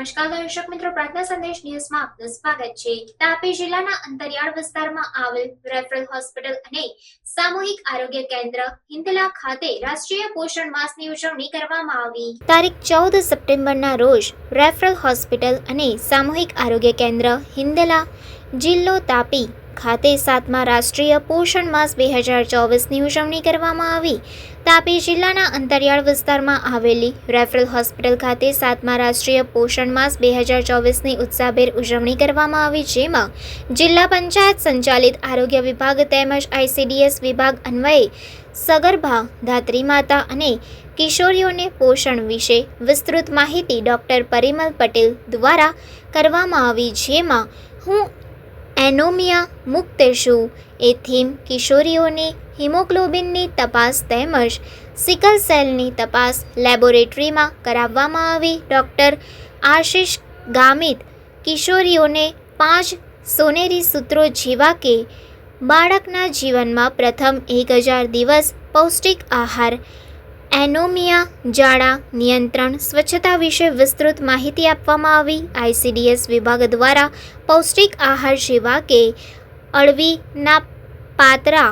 નમસ્કાર દર્શક મિત્રો, પ્રાર્થના સંદેશ ન્યૂઝમાં આપનું સ્વાગત છે. તાપી જિલ્લાના અંતરિયાળ વિસ્તારમાં આવેલ રેફરલ હોસ્પિટલ અને સામૂહિક આરોગ્ય કેન્દ્ર હિંદલા ખાતે રાષ્ટ્રીય પોષણ માસની ઉજવણી કરવામાં આવી. તારીખ ચૌદ સપ્ટેમ્બરના રોજ રેફરલ હોસ્પિટલ અને સામૂહિક આરોગ્ય કેન્દ્ર હિંદલા જિલ્લો તાપી ખાતે સાતમા રાષ્ટ્રીય પોષણ માસ બે હજાર ચોવીસની ઉજવણી કરવામાં આવી. તાપી જિલ્લાના અંતરિયાળ વિસ્તારમાં આવેલી રેફરલ હોસ્પિટલ ખાતે સાતમા રાષ્ટ્રીય પોષણ માસ બે હજાર ચોવીસની ઉત્સાહભેર ઉજવણી કરવામાં આવી, જેમાં જિલ્લા પંચાયત સંચાલિત આરોગ્ય વિભાગ તેમજ આઈસીડીએસ વિભાગ અન્વયે સગર્ભા, ધાત્રી માતા અને કિશોરીઓને પોષણ વિશે વિસ્તૃત માહિતી ડૉક્ટર પરિમલ પટેલ દ્વારા કરવામાં આવી, જેમાં હું એનોમિયા મુક્ત છું એ થીમ કિશોરીઓને હિમોગ્લોબિનની તપાસ તેમજ સિકલ સેલની તપાસ લેબોરેટરીમાં કરાવવામાં આવી. ડૉક્ટર આશિષ ગામિત કિશોરીઓને પાંચ સોનેરી સૂત્રો જેવા કે બાળકના જીવનમાં પ્રથમ એક હજાર દિવસ પૌષ્ટિક આહાર એનોમિયા જાળા નિયંત્રણ, સ્વચ્છતા વિશે વિસ્તૃત માહિતી આપવામાં આવી. આઈસીડીએસ વિભાગ દ્વારા પૌષ્ટિક આહાર જેવા કે અળવીના પાતરા,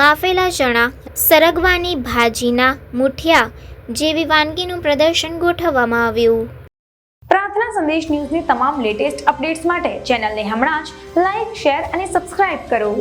બાફેલા ચણા, સરગવાની ભાજીના મુઠિયા જેવી વાનગીનું પ્રદર્શન ગોઠવવામાં આવ્યું. પ્રાર્થના સંદેશ ન્યૂઝની તમામ લેટેસ્ટ અપડેટ્સ માટે ચેનલને હમણાં જ લાઈક, શેર અને સબસ્ક્રાઇબ કરો.